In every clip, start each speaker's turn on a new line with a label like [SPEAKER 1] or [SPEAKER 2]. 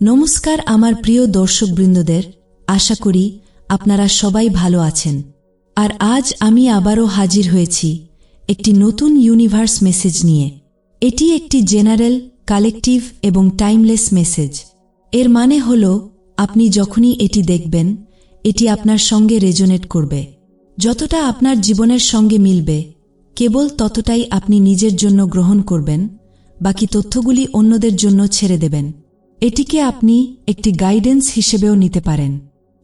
[SPEAKER 1] নমস্কার আমার প্রিয় দর্শকবৃন্দদের, আশা করি আপনারা সবাই ভালো আছেন। আর আজ আমি আবারও হাজির হয়েছি একটি নতুন ইউনিভার্স মেসেজ নিয়ে। এটি একটি জেনারেল কালেকটিভ এবং টাইমলেস মেসেজ এর মানে হল, আপনি যখনই এটি দেখবেন, এটি আপনার সঙ্গে রেজোনেট করবে। যতটা আপনার জীবনের সঙ্গে মিলবে, কেবল ততটাই আপনি নিজের জন্য গ্রহণ করবেন, বাকি তথ্যগুলি অন্যদের জন্য ছেড়ে দেবেন। এটিকে আপনি একটি গাইডেন্স হিসেবেও নিতে পারেন।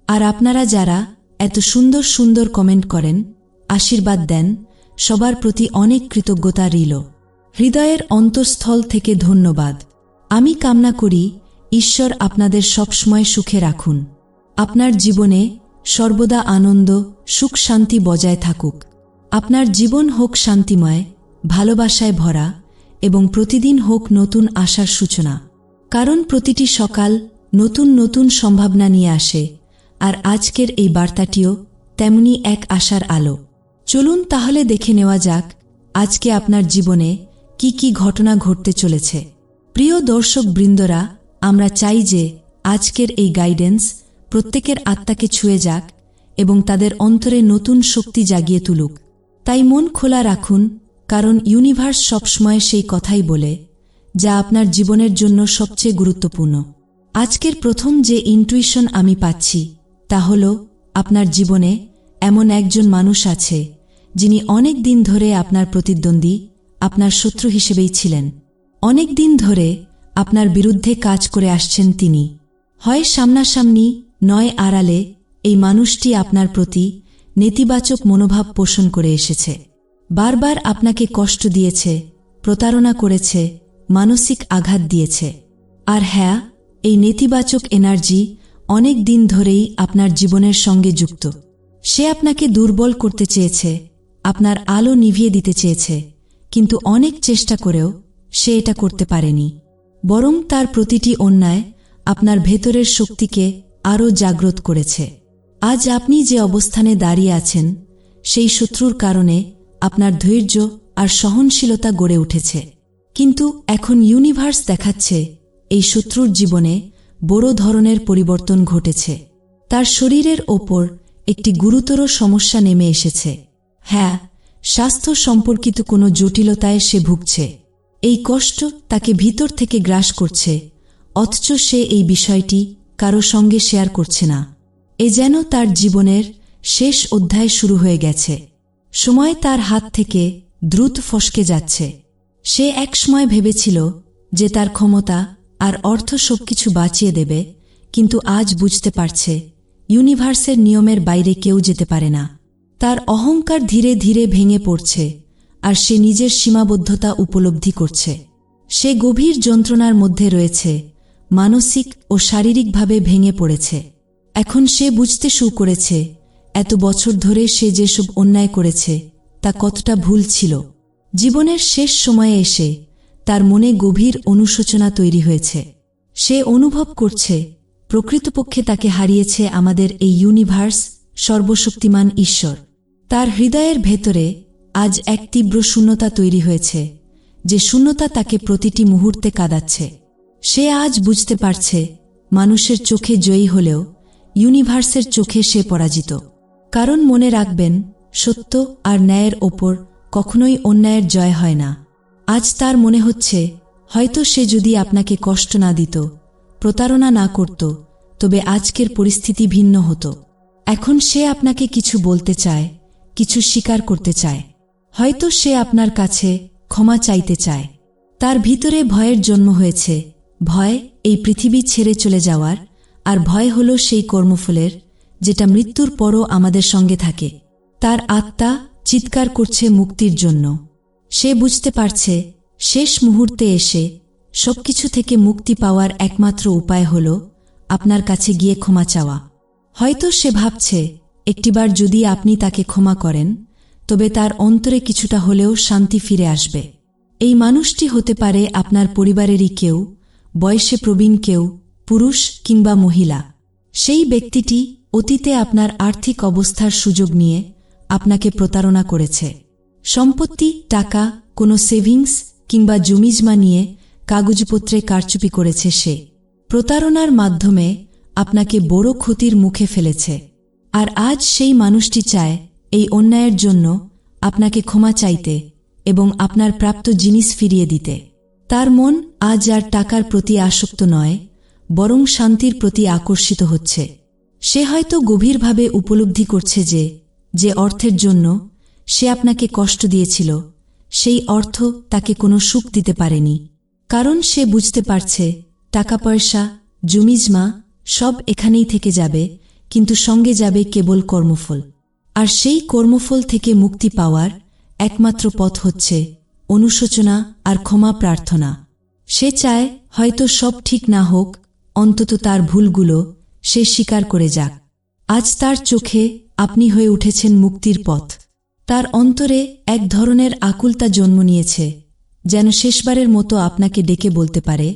[SPEAKER 1] আর আপনারা যারা এত সুন্দর সুন্দর কমেন্ট করেন, আশীর্বাদ দেন, সবার প্রতি অনেক কৃতজ্ঞতা রিল হৃদয়ের অন্তঃস্থল থেকে ধন্যবাদ। আমি কামনা করি, ঈশ্বর আপনাদের সবসময় সুখে রাখুন। আপনার জীবনে সর্বদা আনন্দ, সুখ, শান্তি বজায় থাকুক। আপনার জীবন হোক শান্তিময়, ভালোবাসায় ভরা এবং প্রতিদিন হোক নতুন আশার সূচনা। কারণ প্রতিটি সকাল নতুন নতুন সম্ভাবনা নিয়ে আসে, আর আজকের এই বার্তাটিও তেমনি এক আশার আলো। চলুন তাহলে দেখে নেওয়া যাক, আজকে আপনার জীবনে কি কি ঘটনা ঘটতে চলেছে। প্রিয় দর্শক বৃন্দরা, আমরা চাই যে আজকের এই গাইডেন্স প্রত্যেকের আত্মাকে ছুঁয়ে যাক এবং তাদের অন্তরে নতুন শক্তি জাগিয়ে তুলুক। তাই মন খোলা রাখুন, কারণ ইউনিভার্স সবসময় সেই কথাই বলে যা আপনার জীবনের জন্য সবচেয়ে গুরুত্বপূর্ণ। আজকের প্রথম যে ইন্টুইশন আমি পাচ্ছি, তা হল আপনার জীবনে এমন একজন মানুষ আছে, যিনি অনেক দিন ধরে আপনার প্রতিদ্বন্দ্বী, আপনার শত্রু হিসেবেই ছিলেন। অনেক দিন ধরে আপনার বিরুদ্ধে কাজ করে আসছেন তিনি। হয় সামনাসামনি নয় আড়ালে এই মানুষটি আপনার প্রতি নেতিবাচক মনোভাব পোষণ করে এসেছে। বারবার আপনাকে কষ্ট দিয়েছে, প্রতারণা করেছে মানসিক আঘাত দিয়েছে। আর হ্যাঁ এই নেতিবাচক এনার্জি অনেক দিন ধরেই আপনার জীবনের সঙ্গে যুক্ত। সে আপনাকে দুর্বল করতে চেয়েছে, আপনার আলো নিভিয়ে দিতে চেয়েছে, কিন্তু অনেক চেষ্টা করেও সে এটা করতে পারেনি। বরং তার প্রতিটি অন্যায় আপনার ভেতরের শক্তিকে আরও জাগ্রত করেছে। আজ আপনি যে অবস্থানে দাঁড়িয়ে আছেন, সেই শত্রুর কারণে আপনার ধৈর্য আর সহনশীলতা গড়ে উঠেছে। কিন্তু এখন ইউনিভার্স দেখাচ্ছে এই শত্রুর জীবনে বড় ধরনের পরিবর্তন ঘটেছে। তার শরীরের ওপর একটি গুরুতর সমস্যা নেমে এসেছে। হ্যাঁ স্বাস্থ্য সম্পর্কিত কোনো জটিলতায় সে ভুগছে। এই কষ্ট তাকে ভিতর থেকে গ্রাস করছে, অথচ সে এই বিষয়টি কারও সঙ্গে শেয়ার করছে না। এ যেন তার জীবনের শেষ অধ্যায় শুরু হয়ে গেছে। সময় তার হাত থেকে দ্রুত ফসকে যাচ্ছে। সে একসময় ভেবেছিল যে তার ক্ষমতা আর অর্থ সবকিছু বাঁচিয়ে দেবে, কিন্তু আজ বুঝতে পারছে, ইউনিভার্সের নিয়মের বাইরে কেউ যেতে পারে না। তার অহংকার ধীরে ধীরে ভেঙে পড়ছে আর সে নিজের সীমাবদ্ধতা উপলব্ধি করছে। সে গভীর যন্ত্রণার মধ্যে রয়েছে, মানসিক ও শারীরিকভাবে ভেঙে পড়েছে। এখন সে বুঝতে শুরু করেছে, এত বছর ধরে সে যেসব অন্যায় করেছে, তা কতটা ভুল ছিল। জীবনের শেষ সময়ে এসে তার মনে গভীর অনুশোচনা তৈরি হয়েছে। সে অনুভব করছে, প্রকৃতপক্ষে তাকে হারিয়েছে আমাদের এই ইউনিভার্স সর্বশক্তিমান ঈশ্বর। তার হৃদয়ের ভেতরে আজ এক তীব্র শূন্যতা তৈরি হয়েছে, যে শূন্যতা তাকে প্রতিটি মুহূর্তে কাঁদাচ্ছে। সে আজ বুঝতে পারছে, মানুষের চোখে জয়ী হলেও ইউনিভার্সের চোখে সে পরাজিত। কারণ মনে রাখবেন, সত্য আর ন্যায়ের ওপর কখনোই অন্যায়ের জয় হয় না। আজ তার মনে হচ্ছে, হয়তো সে যদি আপনাকে কষ্ট না দিত, প্রতারণা না করত, তবে আজকের পরিস্থিতি ভিন্ন হতো। এখন সে আপনাকে কিছু বলতে চায়, কিছু স্বীকার করতে চায়। হয়তো সে আপনার কাছে ক্ষমা চাইতে চায়। তার ভিতরে ভয়ের জন্ম হয়েছে। ভয় এই পৃথিবী ছেড়ে চলে যাওয়ার, আর ভয় হল সেই কর্মফলের, যেটা মৃত্যুর পরও আমাদের সঙ্গে থাকে। তার আত্মা চিৎকার করছে মুক্তির জন্য। সে বুঝতে পারছে, শেষ মুহূর্তে এসে সবকিছু থেকে মুক্তি পাওয়ার একমাত্র উপায় হল আপনার কাছে গিয়ে ক্ষমা চাওয়া। হয়তো সে ভাবছে, একটিবার যদি আপনি তাকে ক্ষমা করেন, তবে তার অন্তরে কিছুটা হলেও শান্তি ফিরে আসবে। এই মানুষটি হতে পারে আপনার পরিবারেরই কেউ, বয়সে প্রবীণ কেউ, পুরুষ কিংবা মহিলা। সেই ব্যক্তিটি অতীতে আপনার আর্থিক অবস্থার সুযোগ নিয়ে আপনাকে প্রতারণা করেছে। সম্পত্তি, টাকা, কোনো সেভিংস কিংবা জমিজমা নিয়ে কাগজপত্রে কারচুপি করেছে সে। প্রতারণার মাধ্যমে আপনাকে বড় ক্ষতির মুখে ফেলেছে। আর আজ সেই মানুষটি চায় এই অন্যায়ের জন্য আপনাকে ক্ষমা চাইতে এবং আপনার প্রাপ্ত জিনিস ফিরিয়ে দিতে। তার মন আজ আর টাকার প্রতি আসক্ত নয়, বরং শান্তির প্রতি আকর্ষিত হচ্ছে। সে হয়তো গভীরভাবে উপলব্ধি করছে যে যে অর্থের জন্য সে আপনাকে কষ্ট দিয়েছিল, সেই অর্থ তাকে কোনো সুখ দিতে পারেনি। কারণ সে বুঝতে পারছে, টাকা পয়সা, জমিজমা সব এখানেই থেকে যাবে, কিন্তু সঙ্গে যাবে কেবল কর্মফল। আর সেই কর্মফল থেকে মুক্তি পাওয়ার একমাত্র পথ হচ্ছে অনুশোচনা আর ক্ষমা প্রার্থনা। সে চায় হয়তো সব ঠিক না হোক, অন্তত তার ভুলগুলো সে স্বীকার করে যাক। আজ তার চোখে আপনি হয়ে উঠেছেন মুক্তির পথ। তার অন্তরে এক ধরনের আকুলতা জন্ম নিয়েছে, যেন শেষবারের মতো আপনাকে ডেকে বলতে পারে,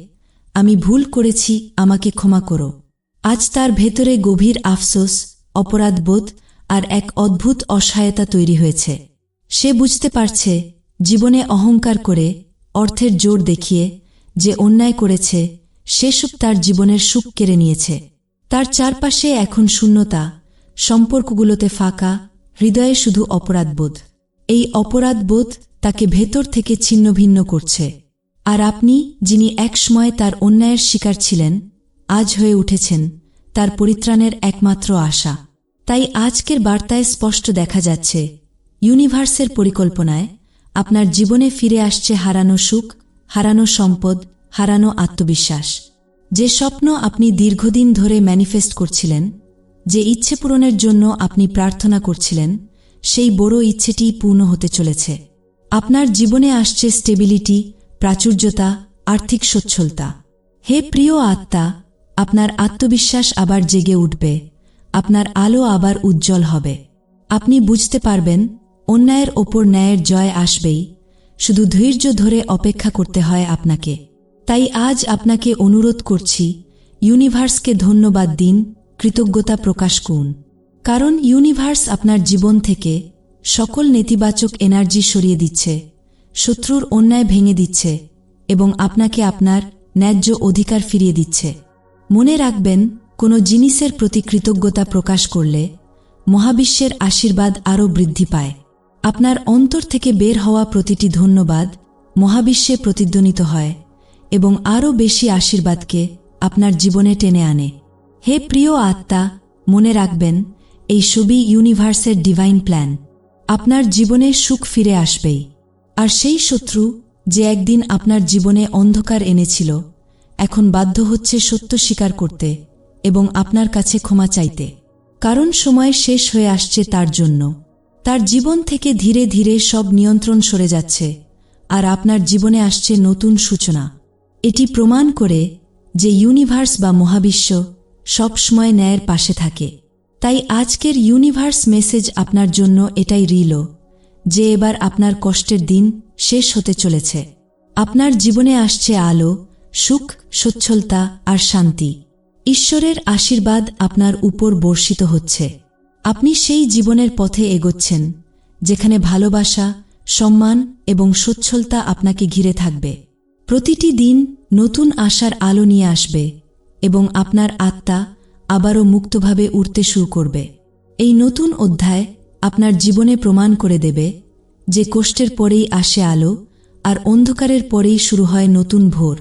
[SPEAKER 1] আমি ভুল করেছি, আমাকে ক্ষমা করো। আজ তার ভেতরে গভীর আফসোস, অপরাধবোধ আর এক অদ্ভুত অসহায়তা তৈরি হয়েছে। সে বুঝতে পারছে, জীবনে অহংকার করে অর্থের জোর দেখিয়ে যে অন্যায় করেছে, সেসব তার জীবনের সুখ কেড়ে নিয়েছে। তার চারপাশে এখন শূন্যতা সম্পর্কগুলোতে ফাঁকা, হৃদয়ে শুধু অপরাধবোধ। এই অপরাধবোধ তাকে ভেতর থেকে ছিন্নভিন্ন করছে। আর আপনি, যিনি একসময় তার অন্যায়ের শিকার ছিলেন, আজ হয়ে উঠেছেন তার পরিত্রাণের একমাত্র আশা। তাই আজকের বার্তায় স্পষ্ট দেখা যাচ্ছে, ইউনিভার্সের পরিকল্পনায় আপনার জীবনে ফিরে আসছে হারানো সুখ, হারানো সম্পদ, হারানো আত্মবিশ্বাস। যে স্বপ্ন আপনি দীর্ঘদিন ধরে ম্যানিফেস্ট করছিলেন যে ইচ্ছে পূরণের জন্য আপনি প্রার্থনা করছিলেন, সেই বড় ইচ্ছেটি পূর্ণ হতে চলেছে। আপনার জীবনে আসছে স্টেবিলিটি, প্রাচুর্যতা, আর্থিক সচ্ছলতা। হে প্রিয় আত্মা, আপনার আত্মবিশ্বাস আবার জেগে উঠবে, আপনার আলো আবার উজ্জ্বল হবে। আপনি বুঝতে পারবেন, অন্যায়ের ওপর ন্যায়ের জয় আসবেই, শুধু ধৈর্য ধরে অপেক্ষা করতে হয় আপনাকে। তাই আজ আপনাকে অনুরোধ করছি, ইউনিভার্সকে ধন্যবাদ দিন কৃতজ্ঞতা প্রকাশ করুন। কারণ ইউনিভার্স আপনার জীবন থেকে সকল নেতিবাচক এনার্জি সরিয়ে দিচ্ছে, শত্রুর অন্যায় ভেঙে দিচ্ছে এবং আপনাকে আপনার ন্যায্য অধিকার ফিরিয়ে দিচ্ছে। মনে রাখবেন, কোনো জিনিসের প্রতি কৃতজ্ঞতা প্রকাশ করলে মহাবিশ্বের আশীর্বাদ আরও বৃদ্ধি পায়। আপনার অন্তর থেকে বের হওয়া প্রতিটি ধন্যবাদ মহাবিশ্বে প্রতিধ্বনিত হয় এবং আরও বেশি আশীর্বাদকে আপনার জীবনে টেনে আনে। হে প্রিয় আত্মা, মনে রাখবেন, এই ছবি ইউনিভার্সের ডিভাইন প্ল্যান আপনার জীবনে সুখ ফিরে আসবেই। আর সেই শত্রু যে একদিন আপনার জীবনে অন্ধকার এনেছিল, এখন বাধ্য হচ্ছে সত্য স্বীকার করতে এবং আপনার কাছে ক্ষমা চাইতে। কারণ সময় শেষ হয়ে আসছে তার জন্য। তার জীবন থেকে ধীরে ধীরে সব নিয়ন্ত্রণ সরে যাচ্ছে, আর আপনার জীবনে আসছে নতুন সূচনা। এটি প্রমাণ করে যে ইউনিভার্স বা মহাবিশ্ব সবসময় ন্যায়ের পাশে থাকে। তাই আজকের ইউনিভার্স মেসেজ আপনার জন্য এটাই রিল। যে এবার আপনার কষ্টের দিন শেষ হতে চলেছে। আপনার জীবনে আসছে আলো, সুখ, সচ্ছলতা আর শান্তি। ঈশ্বরের আশীর্বাদ আপনার উপর বর্ষিত হচ্ছে। আপনি সেই জীবনের পথে এগোচ্ছেন, যেখানে ভালোবাসা, সম্মান এবং সচ্ছলতা আপনাকে ঘিরে থাকবে। প্রতিটি দিন নতুন আশার আলো নিয়ে আসবে। এবং আপনার আত্মা আবারও মুক্তভাবে উঠতে শুরু করবে। এই নতুন অধ্যায় আপনার জীবনে প্রমাণ করে দেবে যে কষ্টের পরেই আসে আলো আর অন্ধকারের পরেই শুরু হয় নতুন ভোর।